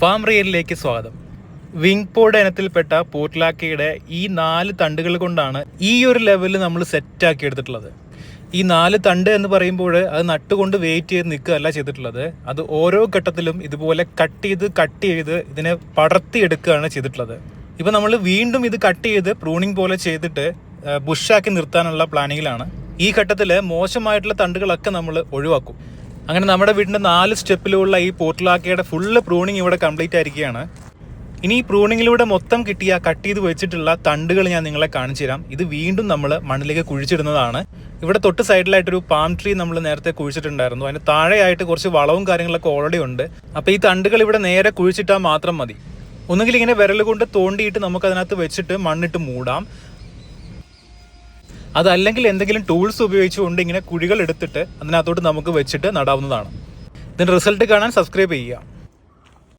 Farm റിയലിലേക്ക് സ്വാഗതം. Wing pod ഇനത്തിൽപ്പെട്ട പോർട്ട്ലാക്കയുടെ ഈ നാല് തണ്ടുകൾ കൊണ്ടാണ് ഈ ഒരു ലെവലിൽ നമ്മൾ സെറ്റാക്കി എടുത്തിട്ടുള്ളത്. ഈ നാല് തണ്ട് എന്ന് പറയുമ്പോൾ അത് നട്ടുകൊണ്ട് വെയിറ്റ് ചെയ്ത് നിൽക്കുകയല്ല ചെയ്തിട്ടുള്ളത്. അത് ഓരോ ഘട്ടത്തിലും ഇതുപോലെ കട്ട് ചെയ്ത് കട്ട് ചെയ്ത് ഇതിനെ പടർത്തിയെടുക്കുകയാണ് ചെയ്തിട്ടുള്ളത്. ഇപ്പം നമ്മൾ വീണ്ടും ഇത് കട്ട് ചെയ്ത് പ്രൂണിങ് പോലെ ചെയ്തിട്ട് ബുഷാക്കി നിർത്താനുള്ള പ്ലാനിങ്ങിലാണ്. ഈ ഘട്ടത്തിൽ മോശമായിട്ടുള്ള തണ്ടുകളൊക്കെ നമ്മൾ ഒഴിവാക്കും. അങ്ങനെ നമ്മുടെ വീടിന്റെ നാല് സ്റ്റെപ്പിലുള്ള ഈ പോർട്ടലാക്കയുടെ ഫുള്ള് പ്രൂണിങ് ഇവിടെ കംപ്ലീറ്റ് ആയിരിക്കുകയാണ്. ഇനി ഈ പ്രൂണിങ്ങിലൂടെ മൊത്തം കിട്ടിയ കട്ട് ചെയ്ത് വെച്ചിട്ടുള്ള തണ്ടുകൾ ഞാൻ നിങ്ങളെ കാണിച്ചു തരാം. ഇത് വീണ്ടും നമ്മൾ മണ്ണിലേക്ക് കുഴിച്ചിടുന്നതാണ്. ഇവിടെ തൊട്ട് സൈഡിലായിട്ടൊരു പാം ട്രീ നമ്മൾ നേരത്തെ കുഴിച്ചിട്ടുണ്ടായിരുന്നു. അതിന് താഴെയായിട്ട് കുറച്ച് വളവും കാര്യങ്ങളൊക്കെ ഓൾറെഡി ഉണ്ട്. അപ്പോൾ ഈ തണ്ടുകൾ ഇവിടെ നേരെ കുഴിച്ചിട്ടാൽ മാത്രം മതി. ഒന്നുകിൽ ഇങ്ങനെ വിരൽ കൊണ്ട് തോണ്ടിയിട്ട് നമുക്ക് അതിനകത്ത് വെച്ചിട്ട് മണ്ണിട്ട് മൂടാം. അതല്ലെങ്കിൽ എന്തെങ്കിലും ടൂൾസ് ഉപയോഗിച്ചുകൊണ്ട് ഇങ്ങനെ കുഴികൾ എടുത്തിട്ട് അതിനകത്തോട്ട് നമുക്ക് വെച്ചിട്ട് നടാവുന്നതാണ്. ഇതിന്റെ റിസൾട്ട് കാണാൻ സബ്സ്ക്രൈബ് ചെയ്യുക.